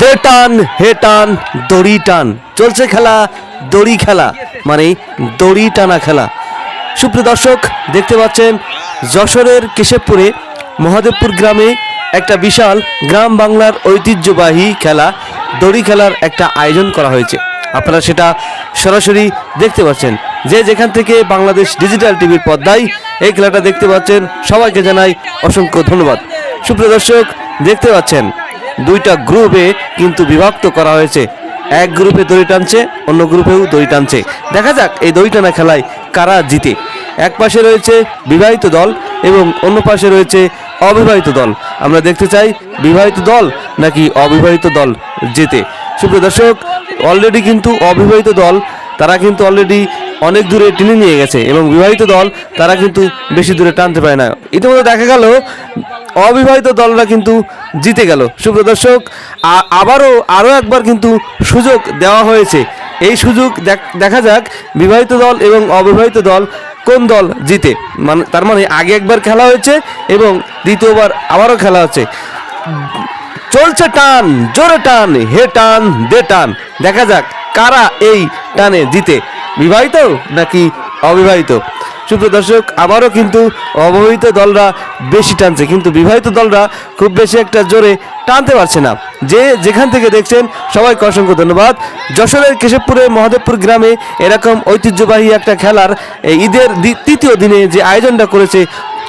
দে টান, হে টান, দড়ি টান। চলছে খেলা, দড়ি খেলা মানে দড়ি টানা খেলা। সুপ্রিয় দর্শক, দেখতে পাচ্ছেন, যশোরের কেশবপুরে মহাদেবপুর গ্রামে একটা বিশাল গ্রাম বাংলার ঐতিহ্যবাহী খেলা, দড়ি খেলার একটা আয়োজন করা হয়েছে। আপনারা সেটা সরাসরি দেখতে পাচ্ছেন। যে যেখান থেকে বাংলাদেশ ডিজিটাল টিভির পর্দায় এই খেলাটা দেখতে পাচ্ছেন, সবাইকে জানাই অসংখ্য ধন্যবাদ। সুপ্রিয় দর্শক, দেখতে পাচ্ছেন দুইটা গ্রুপে কিন্তু বিভক্ত করা হয়েছে। এক গ্রুপে দড়ি টানছে, অন্য গ্রুপেও দড়ি টানছে। দেখা যাক এই দড়ি টানা খেলায় কারা জিতে। এক পাশে রয়েছে বিবাহিত দল এবং অন্য পাশে রয়েছে অবিবাহিত দল। আমরা দেখতে চাই বিবাহিত দল নাকি অবিবাহিত দল জেতে। সুপ্রিয় দর্শক অলরেডি কিন্তু অবিবাহিত দল, তারা কিন্তু অলরেডি অনেক দূরে টেনে নিয়ে গেছে এবং বিবাহিত দল, তারা কিন্তু বেশি দূরে টানতে পারে না। ইতিমধ্যে দেখা গেল অবিবাহিত দলরা কিন্তু জিতে গেল। সুপ্রিয় দর্শক আবারও, আরও একবার কিন্তু সুযোগ দেওয়া হয়েছে। এই সুযোগ দেখ- দেখা যাক বিবাহিত দল এবং অবিবাহিত দল কোন দল জিতে। মানে তার মানে আগে একবার খেলা হয়েছে এবং দ্বিতীয়বার আবারও খেলা হচ্ছে। চলছে টান, জোরে টান, হে টান, দে টান। দেখা যাক কারা এই টানে জিতে। বিবাহিত নাকি অবিবাহিত? সুপ্রিয় দর্শক, আবারও কিন্তু অবহিত দলরা বেশি টানছে। কিন্তু বিবাহিত দলরা খুব বেশি একটা জোরে টানতে পারছে না। যে যেখান থেকে দেখছেন, সবাইকে অসংখ্য ধন্যবাদ। যশোরের কেশবপুরে মহাদেবপুর গ্রামে এরকম ঐতিহ্যবাহী একটা খেলার ঈদের তৃতীয় দিনে যে আয়োজনটা করেছে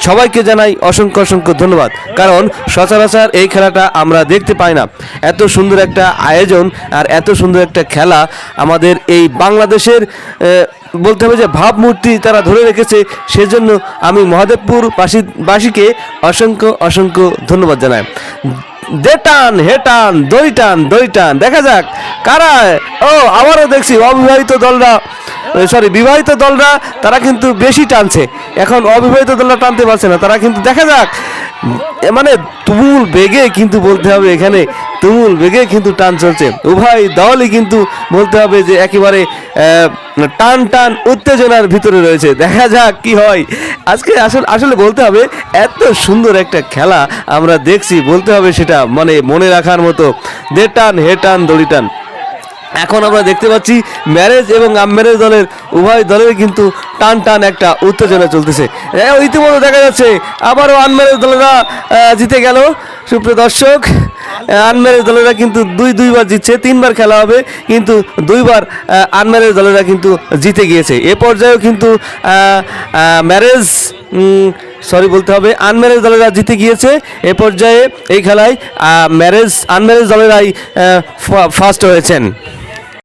সবাইকে জানাই অসংখ্য অসংখ্য ধন্যবাদ। কারণ সচরাচর এই খেলাটা আমরা দেখতে পাই না। এত সুন্দর একটা আয়োজন আর এত সুন্দর একটা খেলা আমাদের এই বাংলাদেশের বলতে হবে যে ভাবমূর্তি তারা ধরে রেখেছে। সেজন্য আমি মহাদেবপুর বাসী বাসীকে অসংখ্য অসংখ্য ধন্যবাদ জানাই। দে টান, হে টান, দই টান দই টান, দেখা যাক কারা, ও, আবারও দেখছি অবিবাহিত দলরা। সরি বিবাহিত দলরা, তারা কিন্তু বেশি টানছে। এখন অবিবাহিত দলরা টানতে পারছে না, তারা কিন্তু দেখা যাক। মানে তুমুল বেগে কিন্তু বলতে হবে এখানে, তুমুল বেগে কিন্তু টান চলছে। উভয় দলই কিন্তু বলতে হবে যে একেবারে টান টান উত্তেজনার ভিতরে রয়েছে। দেখা যাক কি হয়। আজকে আসলে আসলে বলতে হবে, এত সুন্দর একটা খেলা আমরা দেখছি। বলতে হবে সেটা মানে মনে রাখার মতো। দে টান, হে টান, দড়ি টান। এখন আমরা দেখতে পাচ্ছি ম্যারেজ এবং আনম্যারেজ দলের, উভয় দলের কিন্তু টান টান একটা উত্তেজনা চলতেছে। ইতিমধ্যে দেখা যাচ্ছে আবারও আনম্যারেজ দলেরা জিতে গেল। সুপ্রিয় দর্শক আনম্যারেজ দলেরা কিন্তু দুই দুইবার জিতছে, তিনবার খেলা হবে, কিন্তু দুইবার আনম্যারেজ দলেরা কিন্তু জিতে গিয়েছে। এ পর্যায়েও কিন্তু ম্যারেজ সরি বলতে হবে, আনম্যারেজ দলেরা জিতে গিয়েছে। এ পর্যায়ে এই খেলায় ম্যারেজ, আনম্যারেজ দলেরাই ফার্স্ট হয়েছেন।